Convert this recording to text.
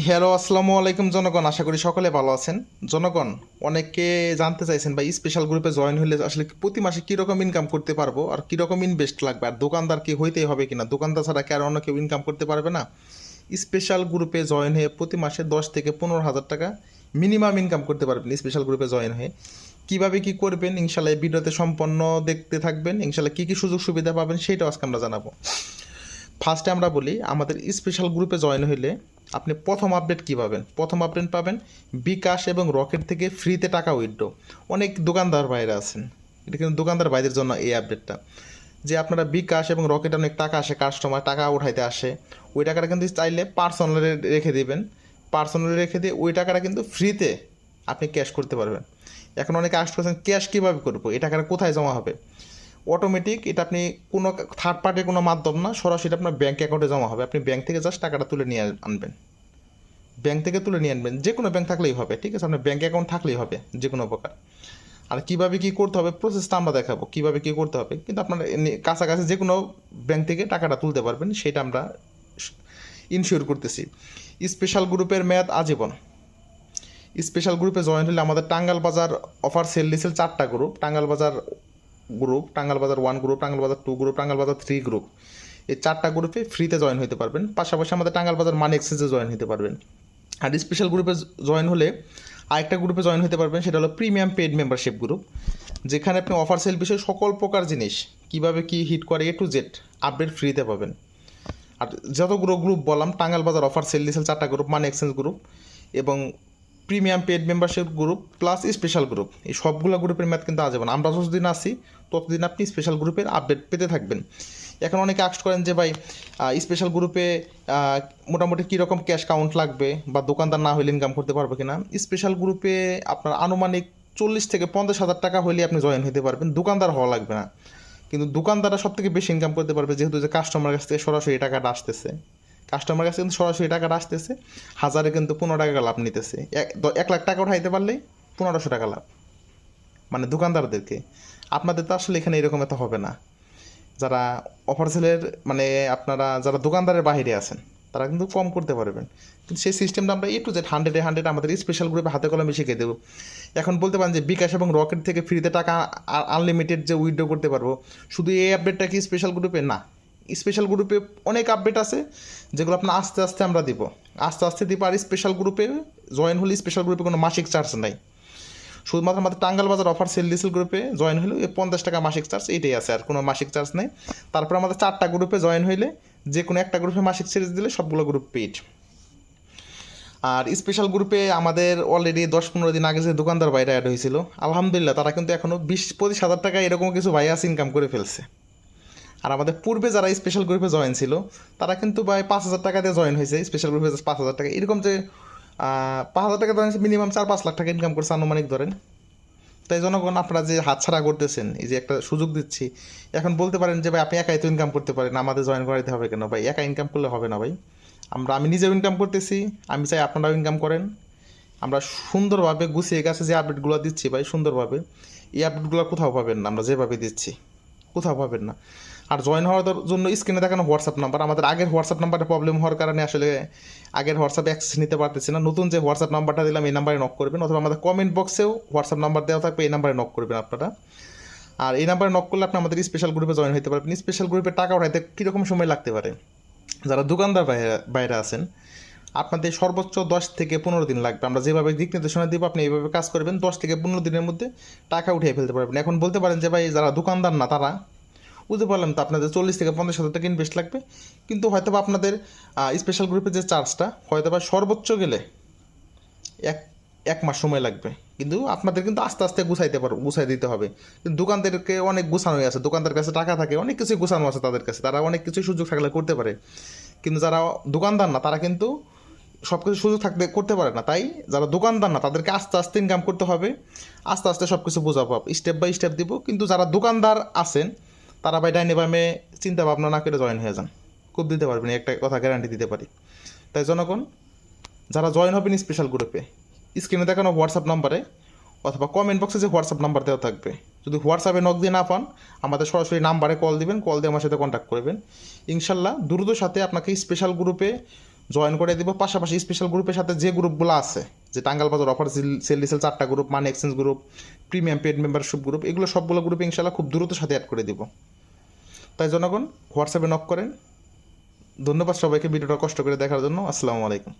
Hello, আসসালামু আলাইকুম জনগণ, আশা করি সকলে ভালো আছেন। জনগণ, অনেকে জানতে চাইছেন বা স্পেশাল গ্রুপে জয়েন হলে আসলে প্রতি মাসে কীরকম ইনকাম করতে পারব আর কীরকম ইনভেস্ট লাগবে? আর দোকানদার কি হইতেই হবে কিনা? দোকানদার ছাড়া কি আর অন্য কেউ ইনকাম করতে পারবে না? স্পেশাল গ্রুপে জয়েন হয়ে প্রতি মাসে দশ থেকে পনেরো হাজার টাকা মিনিমাম ইনকাম করতে পারবেন স্পেশাল গ্রুপে জয়েন হয়ে। কীভাবে কি করবেন? ইনশাল্লাহ ভিডিওতে সম্পন্ন দেখতে থাকবেন। ইনশাল্লাহ কী কী সুযোগ সুবিধা পাবেন সেটাও আজকে আমরা জানাব। ফার্স্টে আমরা বলি, আমাদের স্পেশাল গ্রুপে জয়েন হইলে আপনি প্রথম আপডেট কী পাবেন? প্রথম আপডেট পাবেন বিকাশ এবং রকেট থেকে ফ্রিতে টাকা উইথড্র অনেক দোকানদার বাইরে আছেন। এটা কিন্তু দোকানদার বাইরের জন্য এই আপডেটটা। যে আপনারা বিকাশ এবং রকেট অনেক টাকা আসে কাস্টমার টাকা উঠাইতে আসে, ওই টাকাটা কিন্তু চাইলে পার্সোনালে রেখে দিবেন। পার্সোনালে রেখে দিয়ে ওই টাকাটা কিন্তু ফ্রিতে আপনি ক্যাশ করতে পারবেন। এখন অনেকে আস করছেন ক্যাশ কীভাবে করব? এই টাকাটা কোথায় জমা হবে? অটোমেটিক এটা আপনি কোনো থার্ড পার্টির কোনো মাধ্যম না, সরাসরি আপনার ব্যাঙ্ক অ্যাকাউন্টে জমা হবে। আপনি ব্যাঙ্ক থেকে জাস্ট টাকাটা তুলে নিয়ে আনবেন। ব্যাঙ্ক থেকে তুলে নিয়ে আনবেন। যে কোনো ব্যাঙ্ক থাকলেই হবে, ঠিক আছে? আপনার ব্যাঙ্ক অ্যাকাউন্ট থাকলেই হবে যে কোনো প্রকার আর কীভাবে কী করতে হবে প্রসেসটা আমরা দেখাবো, কীভাবে কী করতে হবে। কিন্তু আপনার কাছাকাছি যে কোনো ব্যাঙ্ক থেকে টাকাটা তুলতে পারবেন, সেটা আমরা ইনশিওর করতেছি। স্পেশাল গ্রুপের মেয়াদ আজীবন। স্পেশাল গ্রুপে জয়েন হলে আমাদের টাঙ্গাল বাজার অফার সেল দিয়েছিল চারটা গ্রুপ টাঙ্গাল বাজার গ্রুপ টাঙ্গাল বাজার ওয়ান গ্রুপ টাঙ্গাল বাজার টু গ্রুপ টাঙ্গাল বাজার থ্রি গ্রুপ এই চারটা গ্রুপে ফ্রিতে জয়েন হতে পারবেন। পাশাপাশি আমাদের টাঙ্গাল বাজার মানি এক্সচেঞ্জে জয়েন হতে পারবেন। আর স্পেশাল গ্রুপে জয়েন হলে আরেকটা গ্রুপে জয়েন হতে পারবেন, সেটা হলো প্রিমিয়াম পেড মেম্বারশিপ গ্রুপ যেখানে আপনি অফার সেল বিষয়ে সকল প্রকার জিনিস, কীভাবে কি হিট করে এ টু জেড আপডেট ফ্রিতে পাবেন। আর যতগুলো গ্রুপ বললাম টাঙ্গাল বাজার অফার সেল দিয়েছিল চারটা গ্রুপ মানি এক্সচেঞ্জ গ্রুপ এবং premium paid membership group plus special group এই সবগুলো গ্রুপের ম্যাথ কিন্তু আজীবন। আমরা যতদিন আসি ততদিন আপনি স্পেশাল গ্রুপের আপডেট পেতে থাকবেন। এখন অনেকে আক্স করেন যে ভাই স্পেশাল গ্রুপে মোটামুটি কীরকম ক্যাশ কাউন্ট লাগবে বা দোকানদার না হলে ইনকাম করতে পারবে কিনা? স্পেশাল গ্রুপে আপনার আনুমানিক চল্লিশ থেকে পঞ্চাশ হাজার টাকা হলে আপনি জয়েন হতে পারবেন। দোকানদার হওয়া লাগবে না। কিন্তু দোকানদাররা সব থেকে বেশি ইনকাম করতে পারবে যেহেতু যে কাস্টমার কাছ থেকে সরাসরি টাকাটা আসতেছে। কাস্টমার কাছে কিন্তু সরাসরি টাকাটা আসতেছে। হাজারে কিন্তু পনেরো টাকা লাভ নিতেছে। এক- লাখ টাকা উঠাইতে পারলেই পনেরোশো টাকা লাভ। মানে দোকানদারদেরকে। আপনাদের তো আসলে এখানে এরকম এত হবে না। যারা অফার সেলের মানে আপনারা যারা দোকানদারের বাইরে আছেন, তারা কিন্তু কম করতে পারবেন। কিন্তু সেই সিস্টেমটা আমরা এ টু জেড হান্ড্রেডে হান্ড্রেড আমাদের স্পেশাল গ্রুপে হাতে কলমে শিখে দেবো। এখন বলতে পারেন যে বিকাশ এবং রকেট থেকে ফ্রিতে টাকা আনলিমিটেড যে উইথড্র করতে পারব, শুধু এই আপডেটটা কি স্পেশাল গ্রুপে না। স্পেশাল গ্রুপে অনেক আপডেট আছে, যেগুলো আপনার আস্তে আস্তে আমরা দিব। আস্তে আস্তে দিব আর স্পেশাল গ্রুপে জয়েন হলে স্পেশাল গ্রুপে কোনো মাসিক চার্জ নাই। শুধুমাত্র আমাদের টাঙ্গাল বাজার অফার সেল ডিসেল গ্রুপে জয়েন হলে পঞ্চাশ টাকা মাসিক চার্জ এইটাই আছে আর, কোনো মাসিক চার্জ নেই। তারপর আমাদের চারটা গ্রুপে জয়েন হইলে যে কোনো একটা গ্রুপে মাসিক চার্জ দিলে সবগুলো গ্রুপ পেইড আর স্পেশাল গ্রুপে আমাদের অলরেডি দশ পনেরো দিন আগে যে দোকানদার বাইরে অ্যাড হয়েছিল, আলহামদুলিল্লাহ তারা কিন্তু এখনও বিশ, পঁচিশ হাজার টাকা এরকম কিছু ভাইয়াস ইনকাম করে ফেলছে। আর আমাদের পূর্বে যারা স্পেশাল গ্রুপে জয়েন ছিল, তারা কিন্তু ভাই পাঁচ হাজার টাকা দিয়ে জয়েন হয়েছে স্পেশাল গ্রুপে পাঁচ হাজার টাকা। এরকম যে পাঁচ হাজার টাকা ধরেন মিনিমাম চার পাঁচ লাখ টাকা ইনকাম করছে আনুমানিক ধরেন। তাই জনগণ আপনারা যে হাতছাড়া করতেছেন, এই যে একটা সুযোগ দিচ্ছি, এখন বলতে পারেন যে, ভাই, আপনি একাই তো ইনকাম করতে পারেন, আমাদের জয়েন করাইতে হবে কেন? ভাই, একা ইনকাম করলে হবে না, ভাই। আমরা, আমি নিজেও ইনকাম করতেছি, আমি চাই আপনারাও ইনকাম করেন। আমরা সুন্দরভাবে গুছিয়ে গেছে যে আপডেটগুলো দিচ্ছি, ভাই, সুন্দরভাবে। এই আপডেটগুলো কোথাও পাবেন না, আমরা যেভাবে দিচ্ছি। কোথাও পাবেন না। আর জয়েন হওয়ার জন্য স্ক্রিনে দেখানো হোয়াটসঅ্যাপ নাম্বার আমাদের আগের হোয়াটসঅ্যাপ নাম্বারে প্রবলেম হওয়ার কারণে আসলে আগের হোয়াটসঅ্যাপ অ্যাক্সেস নিতে পারতেছি না। নতুন যে হোয়াটসঅ্যাপ নাম্বারটা দিলাম, এই নাম্বারে নক করবেন, অথবা আমাদের কমেন্ট বক্সেও হোয়াটসঅ্যাপ নাম্বার দেওয়া থাকবে, এই নাম্বারে নক করবেন আপনারা। আর এই নাম্বারে নক করলে আপনি আমাদের স্পেশাল গ্রুপে জয়েন হতে পারবেন। স্পেশাল গ্রুপে টাকা উঠাইতে কীরকম সময় লাগতে পারে? যারা দোকানদার বাইরে বাইরে আছেন আপনাদের সর্বোচ্চ দশ থেকে পনেরো দিন লাগবে। আমরা যেভাবে দিক নির্দেশনা দিব, আপনি এইভাবে কাজ করবেন, দশ থেকে পনেরো দিনের মধ্যে টাকা উঠিয়ে ফেলতে পারবেন। এখন বলতে পারেন যে, ভাই, যারা দোকানদার না, তারা বুঝতে পারলাম তো আপনাদের চল্লিশ থেকে পঞ্চাশ হাজার টাকা ইনভেস্ট লাগবে। কিন্তু হয়তো বা আপনাদের স্পেশাল গ্রুপের যে চার্জটা হয়তো বা সর্বোচ্চ গেলে এক এক মাস সময় লাগবে। কিন্তু আপনাদের কিন্তু আস্তে আস্তে গুছাইতে পারো, গুছাই দিতে হবে। কিন্তু দোকানদেরকে অনেক গুছানোই আছে, দোকানদার কাছে টাকা থাকে, অনেক কিছুই গুছানো আছে তাদের কাছে। তারা অনেক কিছু সুযোগ থাকলে করতে পারে। কিন্তু যারা দোকানদার না, তারা কিন্তু সব কিছু সুযোগ থাকতে করতে পারে না। তাই যারা দোকানদার না, তাদেরকে আস্তে আস্তে ইনকাম করতে হবে। আস্তে আস্তে সব কিছু বোঝাবো স্টেপ বাই স্টেপ দিব। কিন্তু যারা দোকানদার আছেন, তারা ভাই ডাইনে বামে চিন্তা ভাবনা না করে জয়েন হয়ে যান। খুব দিতে পারবেন একটা কথা গ্যারান্টি দিতে পারি। তাই জনগণ, যারা জয়েন হবেন স্পেশাল গ্রুপে স্ক্রিনে দেখানো হোয়াটসঅ্যাপ নাম্বারে অথবা কমেন্ট বক্সে যে হোয়াটসঅ্যাপ নাম্বার দেওয়া থাকবে। যদি হোয়াটসঅ্যাপে নক দিয়ে না পান, আমাদের সরাসরি নাম্বারে কল দিবেন কল দিয়ে আমার সাথে কন্ট্যাক্ট করবেন। ইনশাল্লাহ, দ্রুত সাথে আপনাকে স্পেশাল গ্রুপে জয়েন করে দিব। পাশাপাশি স্পেশাল গ্রুপের সাথে যে গ্রুপগুলো আছে, যে টাঙ্গাল বাজার অফার সেল ডিসেল চারটা group money exchange group premium paid membership group এগুলো সবগুলো গ্রুপে ইনশাল্লাহ খুব দ্রুত সাথে অ্যাড করে দিব। তাই জনগণ, হোয়াটসঅ্যাপে নক করেন। ধন্যবাদ সবাইকে, ভিডিওটা কষ্ট করে দেখার জন্য। আসসালামু আলাইকুম।